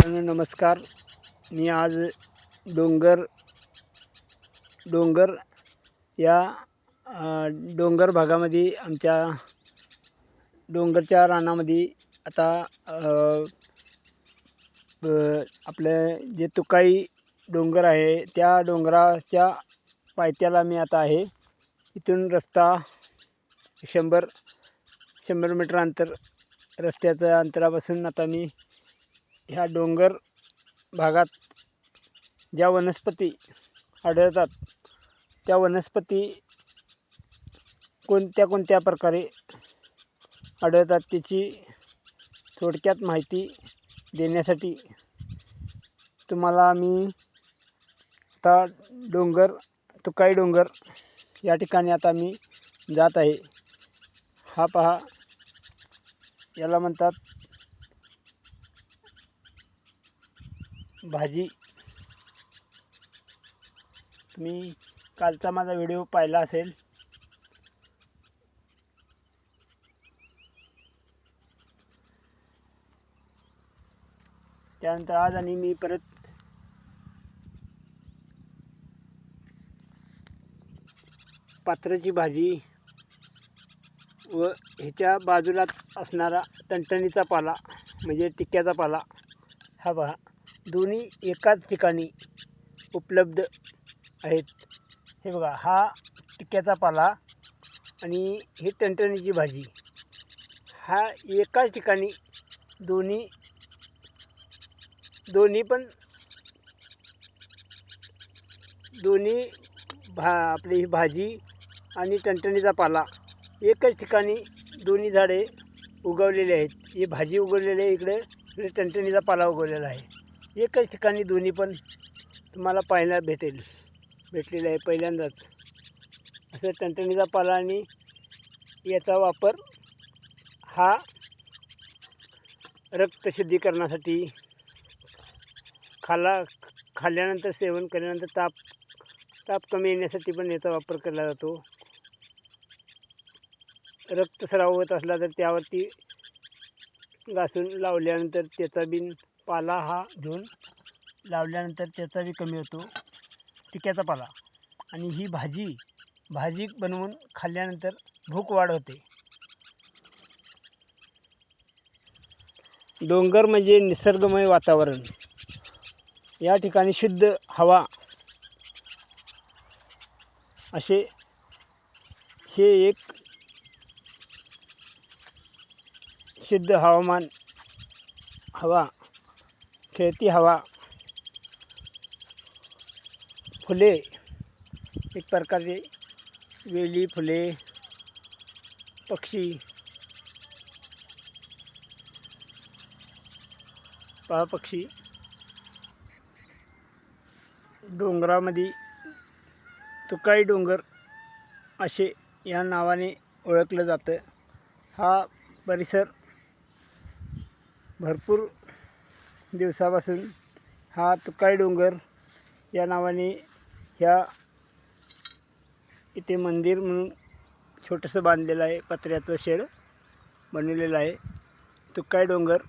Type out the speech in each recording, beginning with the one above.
मित्रांनो नमस्कार. मी आज डोंगर डोंगर या डोंगर भागामध्ये आमच्या डोंगरच्या रानामध्ये आता आपलं जे तुकाई डोंगर आहे त्या डोंगराच्या पायथ्याला मी आता आहे. इथून रस्ता शंभर शंभर मीटर अंतर रस्त्याच्या अंतरापासून आता मी ह्या डोंगर भागात ज्या वनस्पती आढळतात त्या वनस्पती कोणत्या कोणत्या प्रकारे आढळतात त्याची थोडक्यात माहिती देण्यासाठी तुम्हाला मी आता डोंगर तुकाई डोंगर या ठिकाणी आता मी जात आहे. हा पहा याला म्हणतात भाजी. तुम्ही कालचा माझा व्हिडिओ पाहिला असेल. त्यानंतर आज आणि मी परत पात्राची भाजी व ह्याच्या बाजूलाच असणारा टणटणीचा पाला म्हणजे टिक्क्याचा पाला. हा पहा दोन्ही एकाच ठिकाणी उपलब्ध आहेत. हे बघा हा टिक्क्याचा पाला आणि ही टणटणीची भाजी. हा एकाच ठिकाणी दोन्ही दोन्ही पण दोन्ही भा आपली ही भाजी आणि टणटणीचा पाला एकच ठिकाणी दोन्ही झाडे उगवलेली आहेत. ही भाजी उगवलेली आहे इकडे इकडे टणटणीचा पाला उगवलेला आहे. एकच ठिकाणी दोन्ही पण तुम्हाला पाहायला भेटेल. भेटलेलं आहे पहिल्यांदाच. असं टणटणीचा पाला आणि याचा वापर हा रक्तशुद्धीकरणासाठी खाला खाल्ल्यानंतर सेवन केल्यानंतर ताप ताप कमी येण्यासाठी पण याचा वापर केला जातो. रक्तस्राव होत असला तर त्यावरती घासून लावल्यानंतर त्याचा बिन पाला हा घेऊन लावल्यानंतर त्याचा बी कमी होतो. टिक्याचा पाला. आणि ही भाजी भाजी बनवून खाल्ल्यानंतर भूक वाढ होते. डोंगर म्हणजे निसर्गमय वातावरण. या ठिकाणी शुद्ध हवा असे हे एक शुद्ध हवामान हवा खेळती हवा. फुले एक प्रकारचे वेली फुले पक्षी पहा पक्षी डोंगरामध्ये तुकाई डोंगर असे या नावाने ओळखलं जातं. हा परिसर भरपूर दिवसापासून हा तुकाई डोंगर या नावाने ह्या इथे मंदिर म्हणून छोटंसं बांधलेलं आहे. पत्र्याचं शेड बनवलेलं आहे. तुकाई डोंगर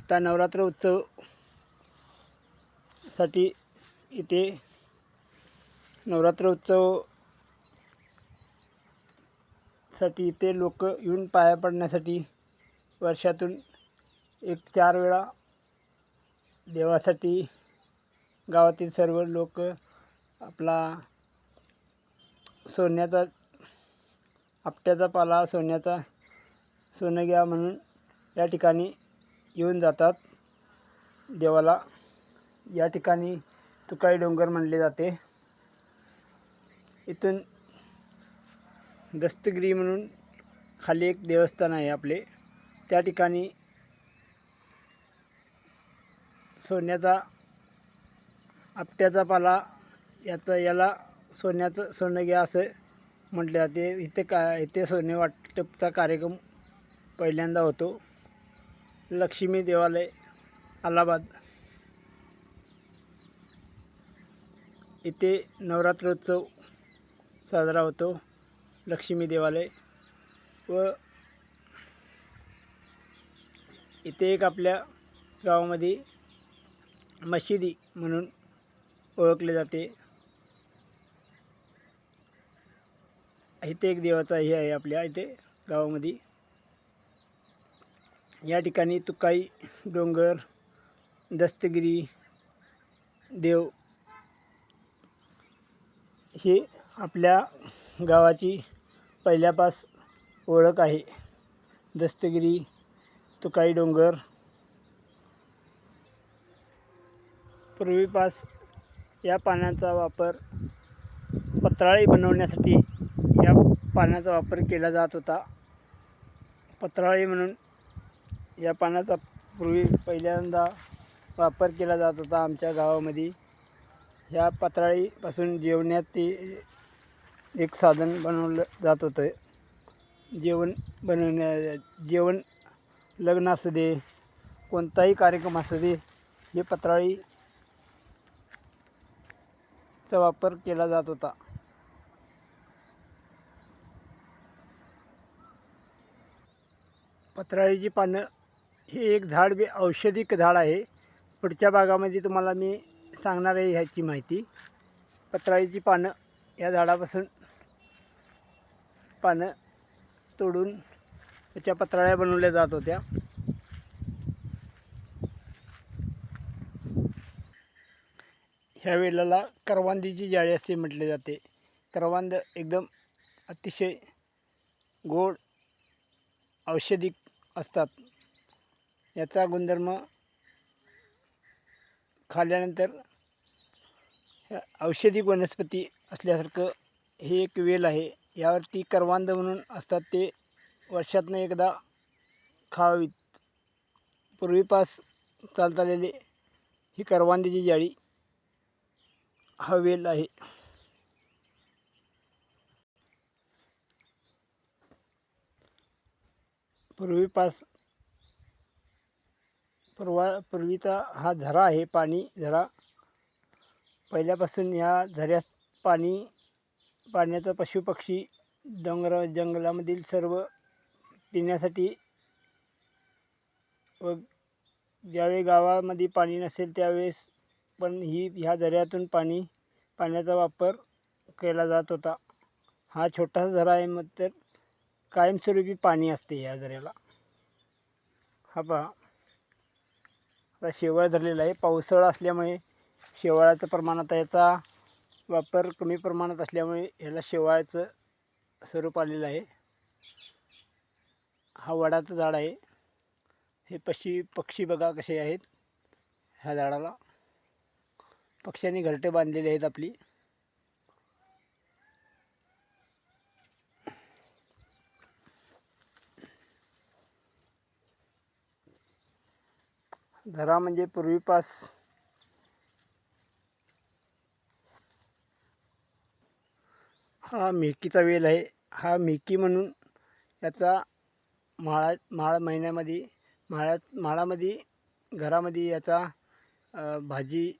आता नवरात्र उत्सवसाठी इथे नवरात्र उत्सवसाठी इथे लोक येऊन पाया पडण्यासाठी वर्षातून एक चार वेळा देवासाठी गावातील सर्व लोक आपला सोन्याचा आपट्याचा पाला सोन्याचा सोनं घ्या म्हणून या ठिकाणी येऊन जातात. देवाला या ठिकाणी तुकाई डोंगर म्हणले जाते. इथून दस्तगिरी म्हणून खाली एक देवस्थान आहे आपले. त्या ठिकाणी सोन्याचा आपट्याचा पाला याचं याला सोन्याचं सोनं घ्या असं म्हटलं जाते इथे का इथे सोने वाटपचा कार्यक्रम पहिल्यांदा होतो. लक्ष्मी देवालय अलाहाबाद. इथे नवरात्रोत्सव साजरा होतो. लक्ष्मी देवालय व इथे एक आपल्या गावामध्ये मशिदी म्हणून ओळखले जाते. इथे एक देवाचा हे आहे आपल्या इथे गावामध्ये. या ठिकाणी तुकाई डोंगर दस्तगिरी देव हे आपल्या गावाची पहिल्यापास ओळख आहे. दस्तगिरी तुकाई डोंगर. पूर्वीपास या पाण्याचा वापर पत्राळी बनवण्यासाठी या पाण्याचा वापर केला जात होता. पत्राळी म्हणून या पाण्याचा पूर्वी पहिल्यांदा वापर केला जात होता आमच्या गावामध्ये. ह्या पत्राळीपासून जेवण्याचे एक साधन बनवलं जात होतं. जेवण बनवण्या जेवण लग्न असू दे कोणताही कार्यक्रम असू दे हे पत्राळीचा वापर केला जात होता. पत्राळीची पानं हे एक झाड बी औषधिक झाड आहे. पुढच्या भागामध्ये तुम्हाला मी सांगणार आहे ह्याची माहिती. पत्राळीची पानं या झाडापासून पानं तोडून त्याच्या पत्राळ्या बनवल्या जात होत्या. ह्या वेळेला करवांदीची जाळी असे म्हटले जाते. करवांद एकदम अतिशय गोड औषधी असतात. याचा गुणधर्म खाल्ल्यानंतर ह्या वनस्पती असल्यासारखं हे एक वेल आहे. यावरती करवांद म्हणून असतात ते वर्षातनं एकदा खावीत पूर्वीपास चालत आलेली ही करवांदीची जाळी हा वेल आहे. पूर्वीपास पूर्वा पूर्वीचा हा झरा आहे पाणी झरा. पहिल्यापासून ह्या झऱ्यात पाणी पाण्याचा पशुपक्षी डोंगर जंगलामधील सर्व पिण्यासाठी व ज्यावेळी गावामध्ये पाणी नसेल त्यावेळेस पण ही ह्या झऱ्यातून पाणी पाण्याचा वापर केला जात होता. हा छोटासा झरा आहे मग तर कायमस्वरूपी पाणी असते या झऱ्याला हा पहा. आता शेवाळ धरलेला आहे. पावसाळा असल्यामुळे शेवाळाचं प्रमाण आता याचा वापर कमी प्रमाणात असल्यामुळे ह्याला शेवाळाचं स्वरूप आलेलं आहे. हा वडाचं झाड आहे. हे पक्षी पक्षी बघा कसे आहेत. ह्या झाडाला. पक्ष्यांनी घरटे बांधलेले आहेत आपली. झरा म्हणजे पूर्वीपास. हा मेकीचा वेल आहे. हा मेकी म्हणून याचा माळा माळ महिन्यामध्ये माळ्यात माळामध्ये घरामध्ये याचा भाजी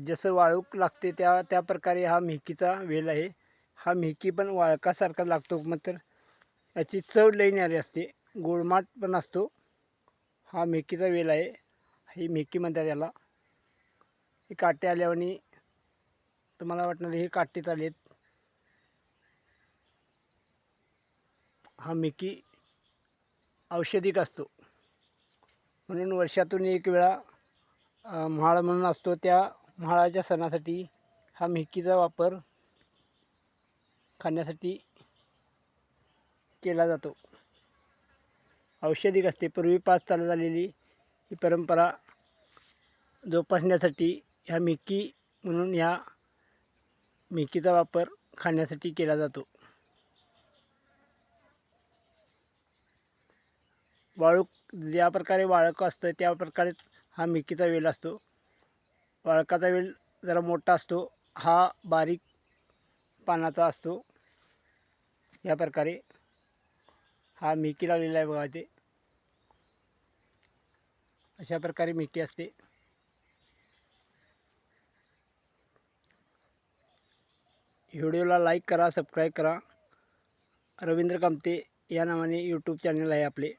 जसं वाळूक लागते त्या त्या प्रकारे हा मिरकीचा वेल आहे. हा मिरकी पण वाळकासारखा लागतो मग तर याची चव लई असते. गोडमाट पण असतो. हा मेकीचा वेल आहे. ही मेकी म्हणतात याला. हे काटे आल्यावानी तुम्हाला वाटणार हे काटे चालेत हा मेकी औषधिक असतो. म्हणून वर्षातून एक वेळा म्हाळ म्हणून असतो त्या म्हाळाच्या सणासाठी हा मेकीचा वापर खाण्यासाठी केला जातो. औषधिक असते. पूर्वी पाच चालत आलेली ही परंपरा जोपासण्यासाठी ह्या मिकी म्हणून ह्या मिकीचा वापर खाण्यासाठी केला जातो. वाळूक ज्या प्रकारे वाळकं असतं त्या प्रकारेच हा मिकीचा वेल असतो. वाळकाचा वेल जरा मोठा असतो हा बारीक पानाचा असतो. या प्रकारे हा मिकी लागलेला आहे बघा ते अशा प्रकारे मिकी असते. व्हिडिओला लाईक करा सबस्क्राईब करा. रवींद्र कामते या नावाने यूट्यूब चॅनल आहे आपले.